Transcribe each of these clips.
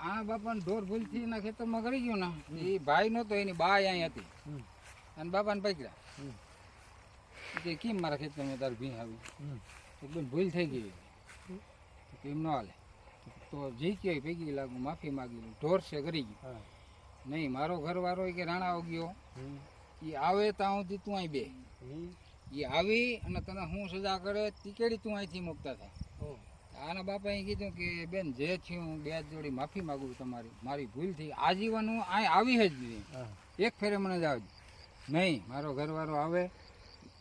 આ બાપાને ઢોર ભૂલથી એના ખેતરમાં કરી ગયો ને એ ભાઈ નહોતો એની બા અહીં હતી. અને બાપાને પકડ્યા. કે કેમ મારા ખેતરમાં તારી ભીં આવી? એકદમ ભૂલ થઈ ગઈ તો કે એમ ન હાલે. તો જે કહેવાય ભેગી લાગુ માફી માગી લઉં. ઢોર છે કરી ગયું. નહીં મારો ઘરવાળો કે રાણા ગયો એ આવે ત્યાં સુધી તું અહીં બે. એ આવી અને તને હું સજા કરે તીકેડી તું અહીંથી મુકતા થાય? આના બાપાએ કીધું કે બેન જે થયું બે જોડી માફી માગું તમારી. મારી ભૂલ થઈ આજીવન હું અહીં આવી જ નહીં એક ફેરે મને આવજો. નહીં મારો ઘરવાળો આવે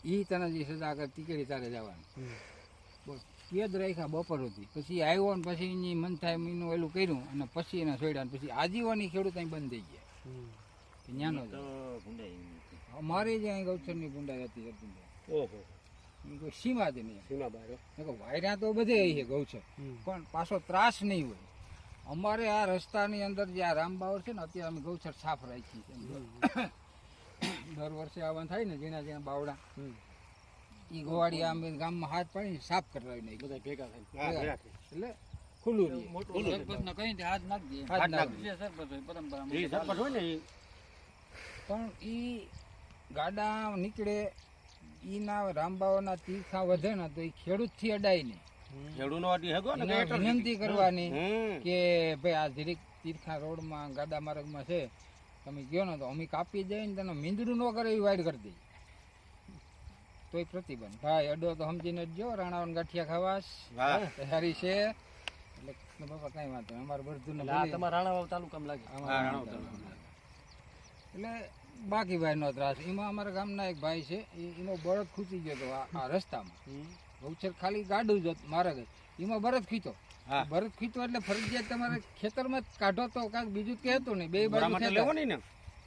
એ તને જે સજા કરે તીકેડી તારે જવાનું? બોલ કેદ રાખ્યા બપોર હતી પછી આવ્યો ને પછી એની મન થાય એનું એલું કર્યું અને પછી એને છોડ્યા ને પછી આજીવન ઈ ખેડૂત અહીં બંધ થઈ ગયા. જ. અમારી જે અહીં ગૌચરની ગુંડાઈ હતી હતી ઓહો. સીમા જ નહીં. સીમા બારો. વાયરા તો બધે અહીં છે પણ પાછો ત્રાસ નહીં હોય. અમારે આ રસ્તાની અંદર જે આ રામબાવર છે ને અત્યારે અમે ગૌચર સાફ રાખી છે દર વર્ષે આવવાનું થાય ને જેના જેના બાવડા એ ગોવાડી આમ ગામમાં હાથ પાડીને સાફ કરાવી નહીં બધા ભેગા થઈને. એટલે ખુલ્લું. સરપંચને કહીને હાથ નાખી હાથ હાથ નાખી સરપંચ હોય, પરંપરામાં સરપંચ હોય ને પણ એ ગાડા નીકળે ઈના રામબાવાના તીર્થા વધે ને તો એ ખેડૂતથી અડાય નહીં. હેગો ને વિનંતી કરવાની કે ભાઈ આ જીરીક તીર્થા રોડમાં ગાડા માર્ગમાં છે તમે ગયો ને તો અમે કાપી જાય ને તને મીંદડું ન કરે એવી વાઈડ કરી દઈ તોય પ્રતિબંધ. ભાઈ અડો તો સમજીને જ જો રાણાવન ગાંઠિયા ખાવાસ. તૈયારી છે. એટલે બાપા કઈ વાંધો અમારે બધું તમારા રાણાવાવ તાલુકામાં લાગે. એટલે બાકી ભાઈ નો ત્રાસ. એમાં અમારા ગામના એક ભાઈ છે એમાં બળદ ખૂચી ગયો હતો આ રસ્તામાં. ગૌચર ખાલી ગાડું જ હતું મારા ઘર એમાં બળદ ખીચો. બળદ ખીચો એટલે ફરજિયાત તમારે ખેતરમાં કાઢો તો કાંઈક બીજું કહેતું નહીં. બે બાજુ લેવો નહીં ને?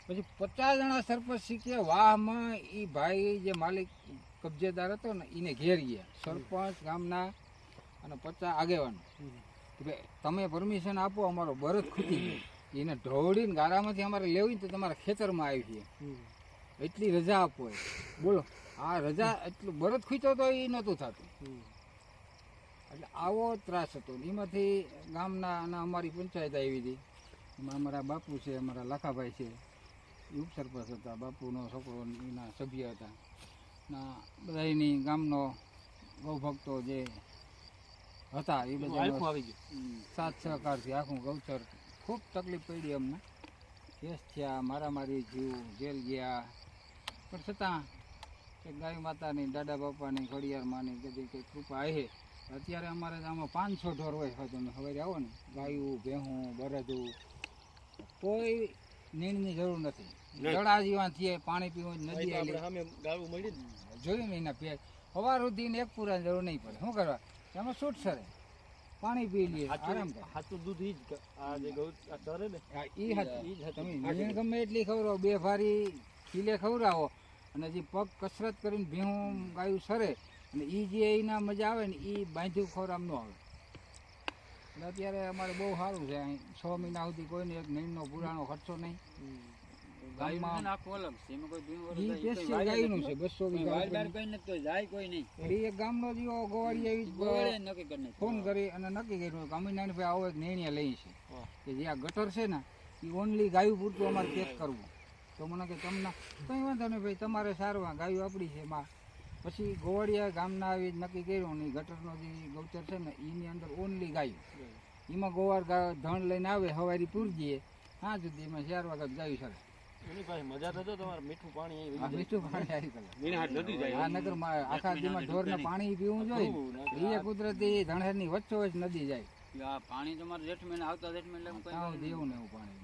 પછી પચાસ જણા સરપંચ શીખે વાહમાં એ ભાઈ જે માલિક કબજેદાર હતો ને એને ઘેર ગયા. સરપંચ ગામના અને પચાસ આગેવાનો. કે ભાઈ તમે પરમિશન આપો અમારો બરત ખૂટી ગયો. એને ઢોળીને ગારામાંથી અમારે લેવી તો તમારા ખેતરમાં આવી છે એટલી રજા આપો બોલો. આ રજા એટલું બળદ ખૂચો તો એ નહોતું થતું. એટલે આવો ત્રાસ હતો. એમાંથી ગામના અને અમારી પંચાયત આવી હતી. એમાં અમારા બાપુ છે અમારા લાખાભાઈ છે. એ ઉપસરપંચ હતા બાપુનો છોકરો એના સભ્ય હતા. ના બધા એની ગામનો ગૌભક્તો જે હતા એ બધા આખું આવી ગયું. સાથ સહકારથી આખું ગૌચર ખૂબ તકલીફ પડી અમને. કેસ થયા મારામારી થયું જેલ ગયા. પણ છતાં કે ગાય માતાની દાદા બાપાની ઘડિયાળ માની બધી કંઈ કૃપા આવે અત્યારે અમારે આમાં પાંચસો ઢોર હોય હવે તમે હવે આવો ને. ગાયું ભેહું બરદું કોઈ નીણની જરૂર નથી. દડા થયે થઈએ પાણી પીવું નદી જોયું ને એના પેટ સવાર સુધી એક પૂરાની જરૂર નહીં પડે. શું કરવા? એમાં છૂટ સરે પાણી પી લઈએ આરામ કરે. સાચું દૂધ ઈ જ આ જે ગૌ ચરે ને હા, ઈ હાચું. ઈ જ હાચું. તમે ગમે એટલી ખવડાવો બે ફારી ખીલે ખવડાવો અને જે પગ કસરત કરીને ભેહું ગાયું સરે અને ઈ જે એના મજા આવે ને ઈ બાંધ્યું ખવડાવ ન આવે. એટલે અત્યારે અમારે બહુ સારું છે અહીં. છ મહિના સુધી કોઈને એક નીણનો પુરાણો ખર્ચો નહીં. ફોન કરી અને નક્કી કર્યું. કે ભાઈ આવો એક નિર્ણય લઈ છે. કે જે આ ગટર છે ને એ ઓનલી ગાયું પૂરતું અમારે ચેક કરવું. તો મને કે તમને કંઈ વાંધો નહીં ભાઈ તમારે સારવા ગાયું આપણી છે માં પછી ગોવાળિયા ગામના આવી નક્કી કર્યું ને ગટરનો જે ગૌચર છે ને એની અંદર ઓનલી ગાયું. એમાં ગોવાર ધણ લઈને આવે હવારી પૂરજીએ હા સુધી એમાં ચાર વખત ગાયું સરે એની મજા થતો તમારે મીઠું પાણી મીઠું પાણી આવી ગયું. જાય. હાથ નદી જાય આ નગર આખા દીમાં ઢોરને પાણી પીવું જોઈએ. એ કુદરતી ધણેરની વચ્ચો વચ્ચ નદી જાય. પાણી તમારે જેઠ મહિને આવતા જેઠ મહિને ને એવું પાણી.